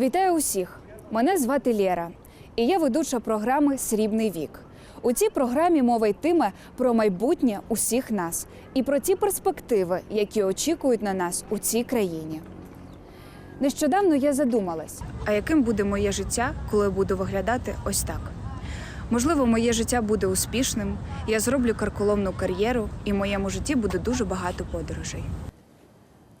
Вітаю усіх! Мене звати Лєра, і я ведуча програми Срібний вік. У цій програмі мова йтиме про майбутнє усіх нас і про ті перспективи, які очікують на нас у цій країні. Нещодавно я задумалась, а яким буде моє життя, коли я буду виглядати ось так. Можливо, моє життя буде успішним, я зроблю карколомну кар'єру, і в моєму житті буде дуже багато подорожей.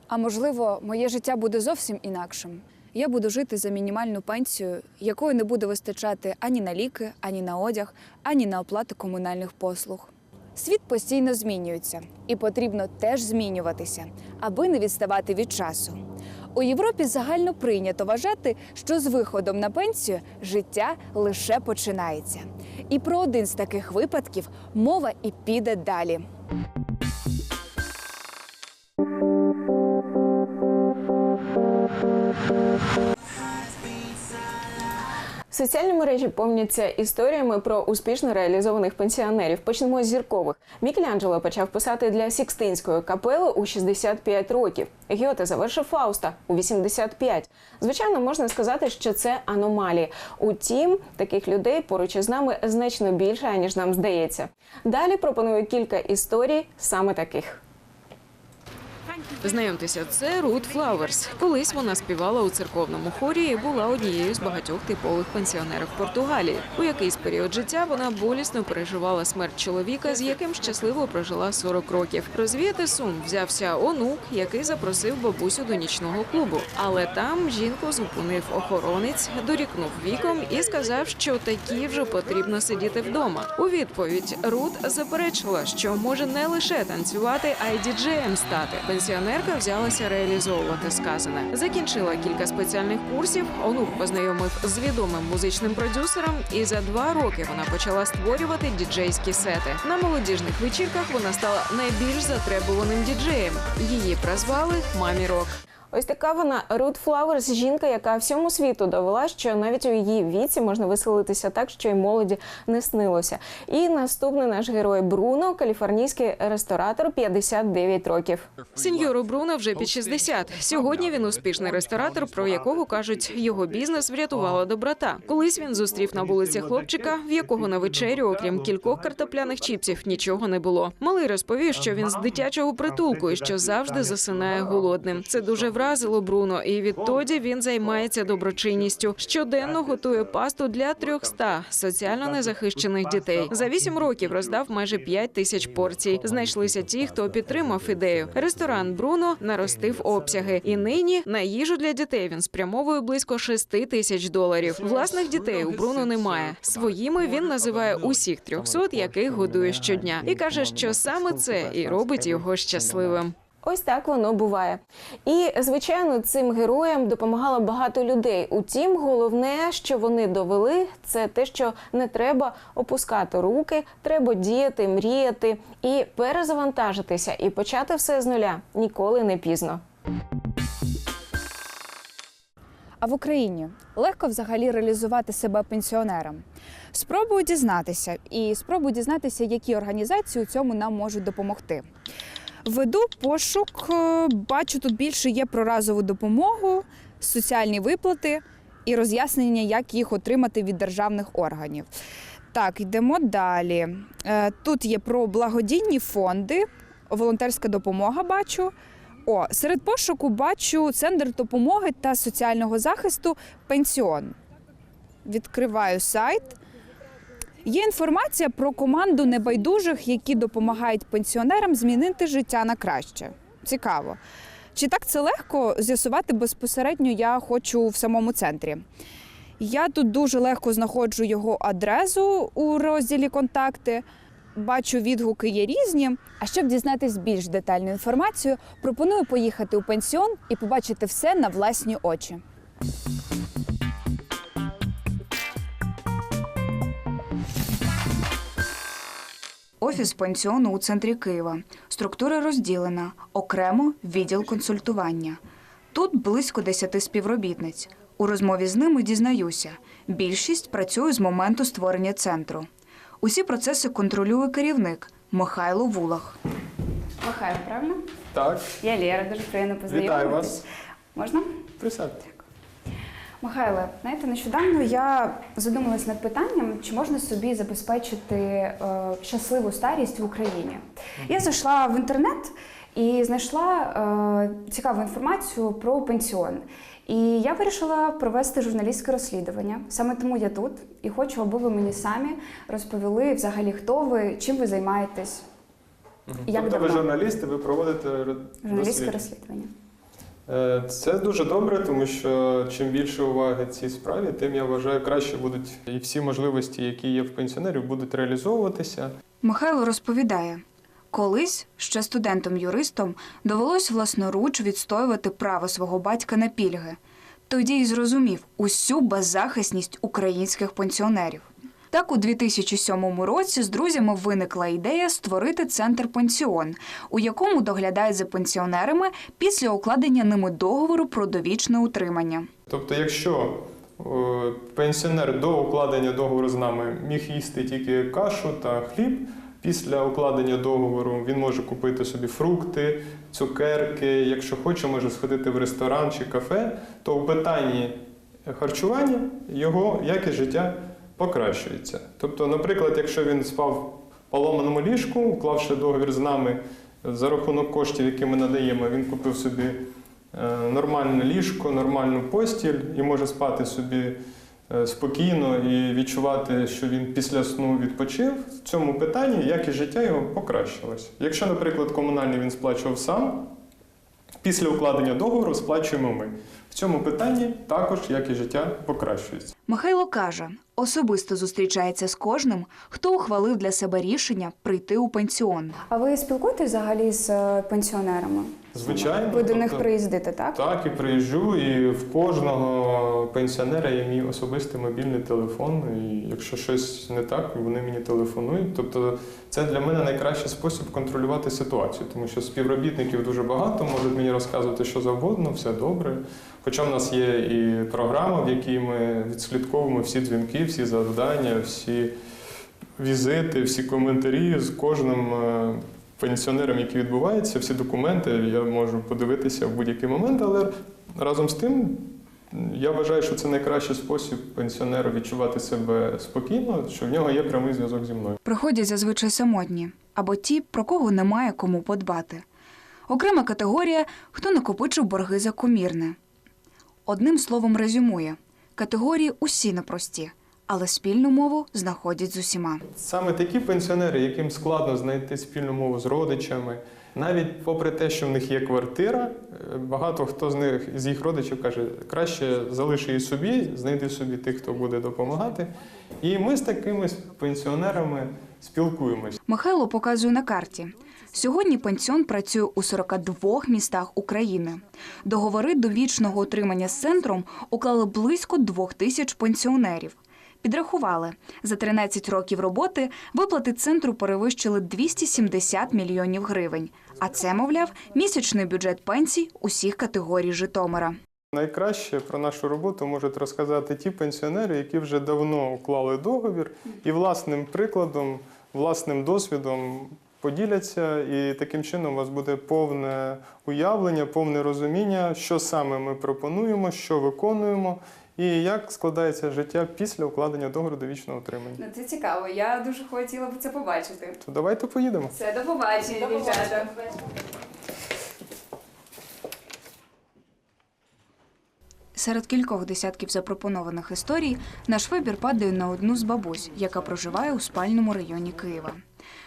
А можливо, моє життя буде зовсім інакшим. Я буду жити за мінімальну пенсію, якої не буде вистачати ані на ліки, ані на одяг, ані на оплату комунальних послуг. Світ постійно змінюється, і потрібно теж змінюватися, аби не відставати від часу. У Європі загально прийнято вважати, що з виходом на пенсію життя лише починається. І про один з таких випадків мова і піде далі. Соціальні мережі повняться історіями про успішно реалізованих пенсіонерів. Почнемо з зіркових. Мікеланджело почав писати для Сікстинської капели у 65 років. Гьоте завершив Фауста у 85. Звичайно, можна сказати, що це аномалії. Утім, таких людей поруч із нами значно більше, аніж нам здається. Далі пропоную кілька історій саме таких. Знайомтеся, це Рут Флауерс. Колись вона співала у церковному хорі і була однією з багатьох типових пенсіонерів Португалії. У якийсь період життя вона болісно переживала смерть чоловіка, з яким щасливо прожила 40 років. Розвіяти сум взявся онук, який запросив бабусю до нічного клубу. Але там жінку зупинив охоронець, дорікнув віком і сказав, що такі вже потрібно сидіти вдома. У відповідь Рут заперечила, що може не лише танцювати, а й діджеєм стати. Пенсіонерка взялася реалізовувати сказане. Закінчила кілька спеціальних курсів. Онук познайомив з відомим музичним продюсером, і за два роки вона почала створювати діджейські сети. На молодіжних вечірках вона стала найбільш затребуваним діджеєм. Її прозвали Мамі Рок. Ось така вона Рут Флауерс, жінка, яка всьому світу довела, що навіть у її віці можна веселитися так, що й молоді не снилося. І наступний наш герой Бруно, каліфорнійський ресторатор, 59 років. Сеньору Бруно вже під 60. Сьогодні він успішний ресторатор, про якого кажуть, його бізнес врятувала доброта. Колись він зустрів на вулиці хлопчика, в якого на вечерю, окрім кількох картопляних чіпсів, нічого не було. Малий розповів, що він з дитячого притулку і що завжди засинає голодним. Це дуже вразило Бруно, і відтоді він займається доброчинністю. Щоденно готує пасту для 300 соціально незахищених дітей. За вісім років роздав майже 5 тисяч порцій. Знайшлися ті, хто підтримав ідею. Ресторан Бруно наростив обсяги, і нині на їжу для дітей він спрямовує близько 6 тисяч доларів. Власних дітей у Бруно немає. Своїми він називає усіх 300, яких годує щодня, і каже, що саме це і робить його щасливим. Ось так воно буває. І звичайно, цим героям допомагало багато людей. Утім, головне, що вони довели, це те, що не треба опускати руки, треба діяти, мріяти і перезавантажитися, і почати все з нуля ніколи не пізно. А в Україні легко взагалі реалізувати себе пенсіонерам. Спробую дізнатися і спробую дізнатися, які організації у цьому нам можуть допомогти. Веду пошук, е, бачу, тут більше є про разову допомогу, соціальні виплати і роз'яснення, як їх отримати від державних органів. Так, йдемо далі. Е, Тут є про благодійні фонди, волонтерська допомога бачу. О, серед пошуку бачу центр допомоги та соціального захисту пенсіон. Відкриваю сайт. Є інформація про команду небайдужих, які допомагають пенсіонерам змінити життя на краще. Цікаво. Чи так це легко з'ясувати безпосередньо я хочу в самому центрі? Я тут дуже легко знаходжу його адресу у розділі Контакти. Бачу, відгуки є різні. А щоб дізнатись більш детальну інформацію, пропоную поїхати у пенсіон і побачити все на власні очі. Офіс пенсіону у центрі Києва. Структура розділена. Окремо відділ консультування. Тут близько 10 співробітниць. У розмові з ними дізнаюся. Більшість працює з моменту створення центру. Усі процеси контролює керівник Михайло Вулах. Михайло, правильно? Так, Я Лєра, дуже приємно познайомитись. Вітаю вас. Можна? присядьте. Михайле, знаєте, нещодавно я задумалась над питанням, чи можна собі забезпечити е, щасливу старість в Україні. Я зайшла в інтернет і знайшла е, цікаву інформацію про пенсіон. І я вирішила провести журналістське розслідування. Саме тому я тут і хочу, аби ви мені самі розповіли взагалі, хто ви, чим ви займаєтесь. Як тобто ви журналісти, ви проводите ро- Журналістське розслідування. Е, Це дуже добре, тому що чим більше уваги цій справі, тим я вважаю, краще будуть і всі можливості, які є в пенсіонерів, будуть реалізовуватися. Михайло розповідає, колись ще студентом-юристом довелось власноруч відстоювати право свого батька на пільги. Тоді й зрозумів усю беззахисність українських пенсіонерів. Так, у 2007 році з друзями виникла ідея створити центр пенсіон, у якому доглядають за пенсіонерами після укладення ними договору про довічне утримання. Тобто, якщо е, пенсіонер до укладення договору з нами міг їсти тільки кашу та хліб, після укладення договору він може купити собі фрукти, цукерки. Якщо хоче, може сходити в ресторан чи кафе, то в питанні харчування його якість життя покращується. Тобто, наприклад, якщо він спав в поломаному ліжку, уклавши договір з нами за рахунок коштів, які ми надаємо, він купив собі е, нормальне ліжко, нормальну постіль і може спати собі е, спокійно і відчувати, що він після сну відпочив. В цьому питанні якість життя його покращилась. Якщо, наприклад, комунальний він сплачував сам, після укладення договору сплачуємо ми. В цьому питанні також якість життя покращується. Михайло каже, особисто зустрічається з кожним, хто ухвалив для себе рішення прийти у пенсіон. А ви спілкуєтесь взагалі з е, пенсіонерами? Звичайно, Ви до них тобто- приїздите, так? Так, і приїжджу, і в кожного пенсіонера є мій особистий мобільний телефон. І якщо щось не так, вони мені телефонують. Тобто це для мене найкращий спосіб контролювати ситуацію, тому що співробітників дуже багато, можуть мені розказувати що завгодно, все добре. Хоча в нас є і програма, в якій ми відслідковуємо всі дзвінки, всі завдання, всі візити, всі коментарі з кожним е, пенсіонером, який відбувається, всі документи я можу подивитися в будь-який момент, але разом з тим. Я вважаю, що це найкращий спосіб пенсіонеру відчувати себе спокійно, що в нього є прямий зв'язок зі мною. Приходять зазвичай самотні або ті, про кого немає кому подбати. Окрема категорія хто накопичив борги за комірне. Одним словом резюмує категорії усі непрості, але спільну мову знаходять з усіма. Саме такі пенсіонери, яким складно знайти спільну мову з родичами, навіть попри те, що в них є квартира, е, багато хто з них з їх родичів каже, краще залиши її собі, знайди собі тих, хто буде допомагати. І ми з такими пенсіонерами спілкуємось. Михайло показує на карті. Сьогодні пенсіон працює у 42 містах України. Договори довічного отримання з центром уклали близько двох тисяч пенсіонерів. Підрахували, за 13 років роботи виплати центру перевищили 270 мільйонів гривень. А це, мовляв, місячний бюджет пенсій усіх категорій Житомира. Найкраще про нашу роботу можуть розказати ті пенсіонери, які вже давно уклали договір і власним прикладом, власним досвідом поділяться, і таким чином у вас буде повне уявлення, повне розуміння, що саме ми пропонуємо, що виконуємо, і як складається життя після укладення договору довічного отримання. Ну це цікаво. Я дуже хотіла б це побачити. То давайте поїдемо. Все, до побачення, дівчата. Серед кількох десятків запропонованих історій наш вибір падає на одну з бабусь, яка проживає у спальному районі Києва.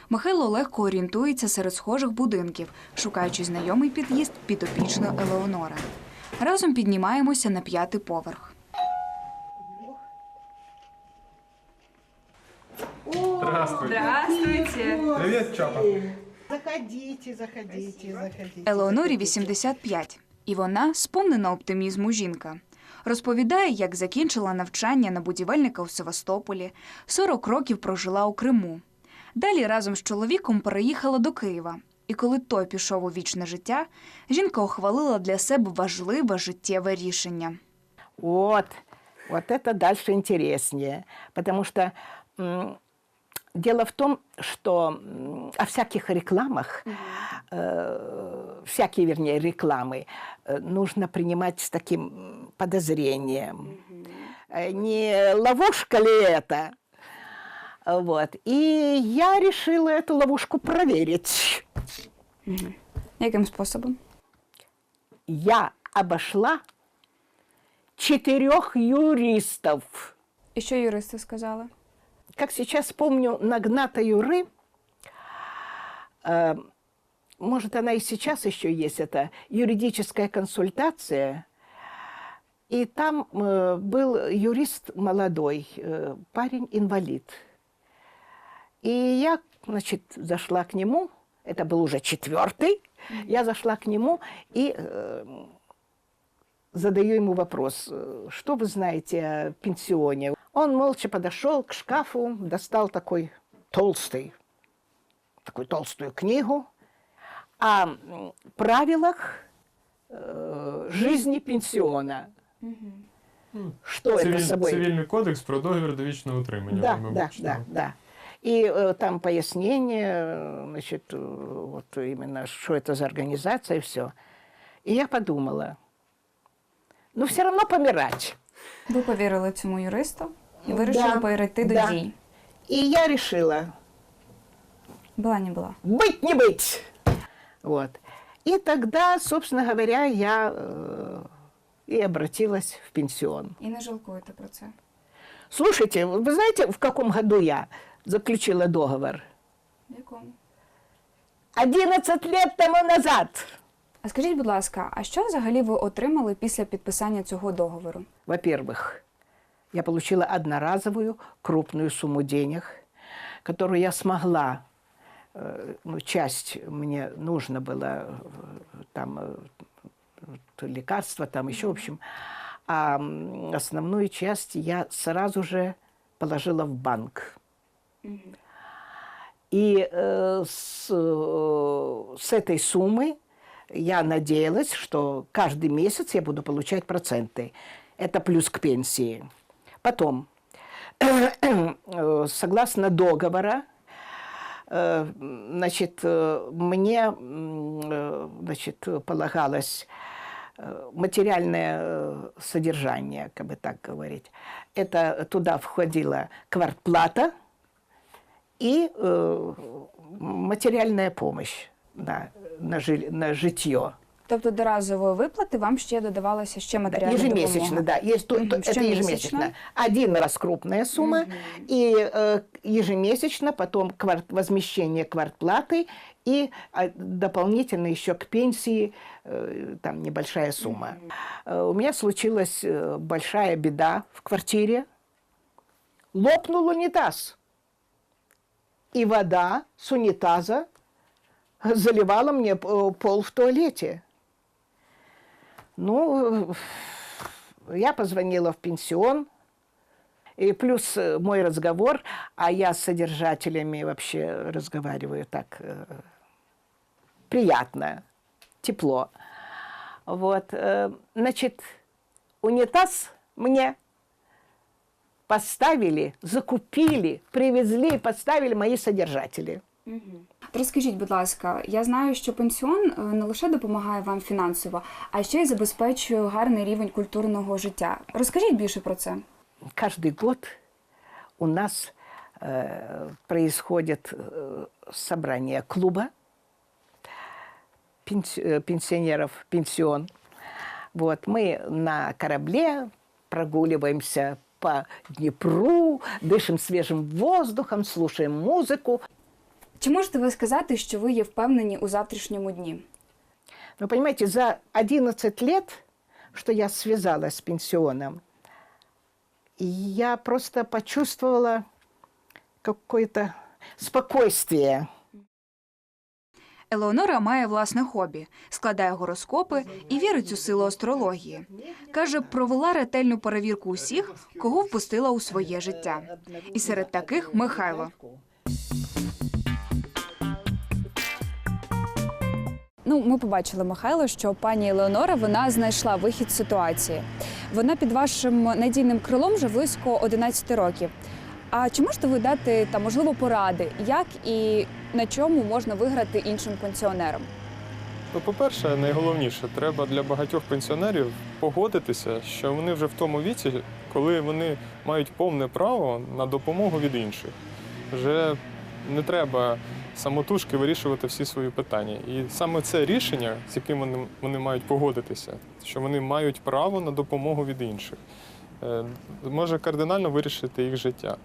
Михайло легко орієнтується серед схожих будинків, шукаючи знайомий під'їзд підопічної Елеонора. Разом піднімаємося на п'ятий поверх. Здравствуйте. Здравствуйте! Привіт, Чапа. Заходите, заходите, заходите. Елеонорі 85, і вона сповнена оптимізму жінка. Розповідає, як закінчила навчання на будівельника у Севастополі, 40 років прожила у Криму. Далі разом з чоловіком переїхала до Києва. І коли той пішов у вічне життя, жінка ухвалила для себе важливе життєве рішення. Вот, вот это дальше интереснее, потому что м, Дело в том, что м, о всяких рекламах, э, всякие, вернее, рекламы, э, нужно принимать с таким м, подозрением. Э, Не ловушка ли это? Вот. И я решила эту ловушку проверить. Яким способом? Я обошла четырех юристов. І що юристи сказали? как сейчас помню, Нагната Юры, э, может, она и сейчас еще есть, это юридическая консультация, и там э, был юрист молодой, э, парень-инвалид. И я, значит, зашла к нему, это был уже четвертый, я зашла к нему и э, задаю ему вопрос, э, что вы знаете о пенсионе? Он молча подошел к шкафу, достал такой толстый, такую толстую книгу о м, правилах э, жизни пенсиона. Что это Цивіль- собой? Цивільний кодекс про договір довічного утримання. Да, ви, мабуть, да, читали. да, да. И э, там пояснение, э, значит, э, вот именно, что это за организация и все. И я подумала, ну все равно помирать. Ви повірили цьому юристу і вирішили Да, перейти до да. дій. И я решила, Була не була. быть не быть. Вот. И тогда, собственно говоря, я э, и обратилась в пенсион. І не жалкуєте про це. Слушайте, вы знаете, в каком году я заключила договор? В якому? 11 лет тому назад. А скажіть, будь ласка, а що взагалі ви отримали після підписання цього договору? Во-первых, я получила одноразовую крупную сумму денег, которую я смогла, э, ну, часть мне нужно было, э, там, э, то лекарства, там еще, в общем, а м, основную часть я сразу же положила в банк. И э, с, э, с этой суммы я надеялась, что каждый месяц я буду получать проценты. Это плюс к пенсии. Потом, э, согласно договора, э, значит, э, мне значит, полагалось материальное содержание, как бы так говорить. Это туда входила квартплата и э, материальная помощь на, на, жи- на житье. Тобто до разової виплати вам ще додавалося ще Да, матеріальна ежемесячно, допомога? да. Есть, то- то- это ежемесячно. Один раз крупная сумма, и э, ежемесячно потом кварт, возмещение квартплаты и а, дополнительно еще к пенсии э, там небольшая сумма. Э, у меня случилась э, большая беда в квартире. Лопнул унитаз. И вода с унитаза заливала мне э, пол в туалете. Ну, я позвонила в пенсион, и плюс э, мой разговор, а я с содержателями вообще разговариваю так э, приятно, тепло. Вот, э, значит, унитаз мне поставили, закупили, привезли, поставили мои содержатели. Розкажіть, будь ласка, я знаю, що пенсіон е, не лише допомагає вам фінансово, а ще й забезпечує гарний рівень культурного життя. Розкажіть більше про це. каждый год у нас э, происходит э, собрание клуба пенс- э, пенсионеров, пенсион. Вот, мы на корабле прогуливаемся по Днепру, дышим свежим воздухом, слушаем музыку. Чи можете ви сказати, що ви є впевнені у завтрашньому дні? Вы понимаете, за 11 лет, что я связалась с пенсионом, я просто почувствовала какое-то спокойствие. Елеонора має власне хобі, складає гороскопи і вірить у силу астрології. Каже, провела ретельну перевірку усіх, кого впустила у своє життя. І серед таких Михайло. Ну, ми побачили, Михайло, що пані Елеонора вона знайшла вихід ситуації. Вона під вашим надійним крилом вже близько 11 років. А чи можете ви дати та можливо поради, як і на чому можна виграти іншим пенсіонерам? Ну, по-перше, найголовніше, треба для багатьох пенсіонерів погодитися, що вони вже в тому віці, коли вони мають повне право на допомогу від інших. Вже не треба самотужки вирішувати всі свої питання. І саме це рішення, з яким вони, вони мають погодитися, що вони мають право на допомогу від інших, е, може кардинально вирішити їх життя.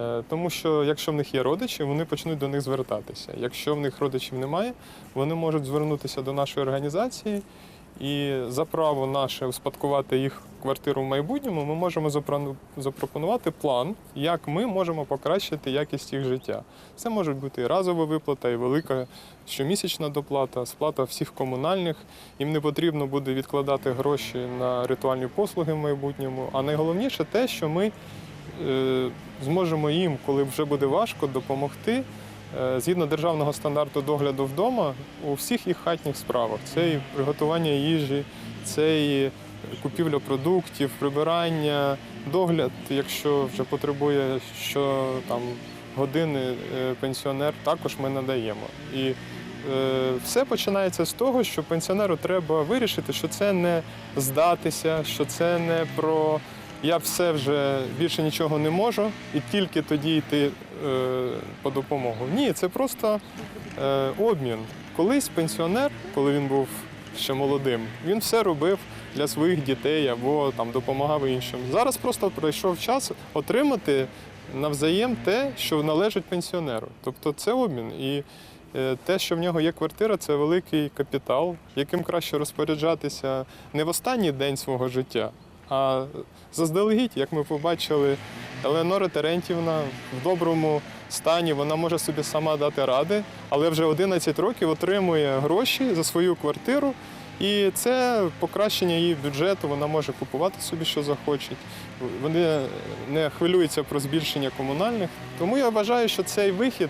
Е, Тому що якщо в них є родичі, вони почнуть до них звертатися. Якщо в них родичів немає, вони можуть звернутися до нашої організації, і за право наше успадкувати їх квартиру в майбутньому, ми можемо запропонувати план, як ми можемо покращити якість їх життя. Це може бути і разова виплата, і велика щомісячна доплата, сплата всіх комунальних. Їм не потрібно буде відкладати гроші на ритуальні послуги в майбутньому. А найголовніше те, що ми зможемо їм, коли вже буде важко, допомогти е, згідно державного стандарту догляду вдома у всіх їх хатніх справах. Це і приготування їжі, це і купівля продуктів, прибирання, догляд, якщо вже потребує що там години е, пенсіонер, також ми надаємо. І е, все починається з того, що пенсіонеру треба вирішити, що це не здатися, що це не про я все вже більше нічого не можу, і тільки тоді йти е, по допомогу. Ні, це просто е, обмін. Колись пенсіонер, коли він був ще молодим, він все робив для своїх дітей або там допомагав іншим. Зараз просто прийшов час отримати навзаєм те, що належить пенсіонеру. Тобто це обмін. І е, те, що в нього є квартира, це великий капітал, яким краще розпоряджатися не в останній день свого життя, а заздалегідь, як ми побачили, Елеонора Терентівна в доброму стані, вона може собі сама дати ради, але вже 11 років отримує гроші за свою квартиру. І це покращення її бюджету, вона може купувати собі, що захоче. Вони не хвилюються про збільшення комунальних. Тому я вважаю, що цей вихід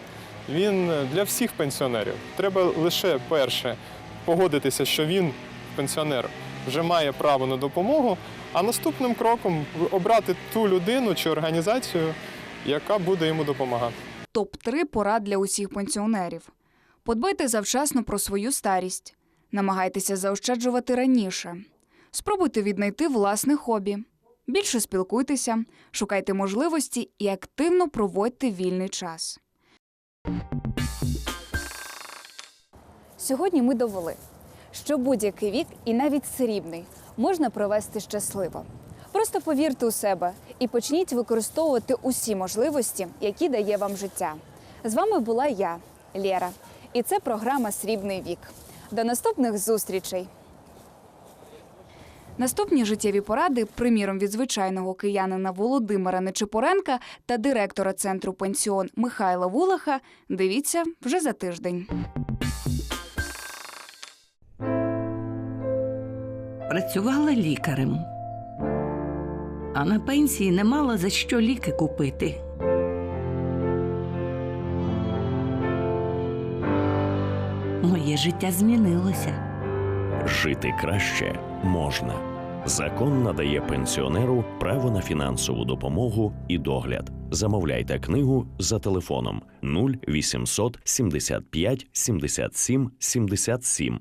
він для всіх пенсіонерів. Треба лише перше погодитися, що він, пенсіонер, вже має право на допомогу, а наступним кроком обрати ту людину чи організацію, яка буде йому допомагати. Топ-3 порад для усіх пенсіонерів. Подбайте завчасно про свою старість. Намагайтеся заощаджувати раніше. Спробуйте віднайти власне хобі. Більше спілкуйтеся, шукайте можливості і активно проводьте вільний час. Сьогодні ми довели, що будь-який вік і навіть срібний можна провести щасливо. Просто повірте у себе і почніть використовувати усі можливості, які дає вам життя. З вами була я, Лєра, і це програма Срібний вік. До наступних зустрічей! Наступні життєві поради, приміром від звичайного киянина Володимира Нечипоренка та директора центру пенсіон Михайла Вулаха, дивіться вже за тиждень. Працювала лікарем, а на пенсії не мала за що ліки купити. Моє життя змінилося. Жити краще можна. Закон надає пенсіонеру право на фінансову допомогу і догляд. Замовляйте книгу за телефоном 0800 75 77 77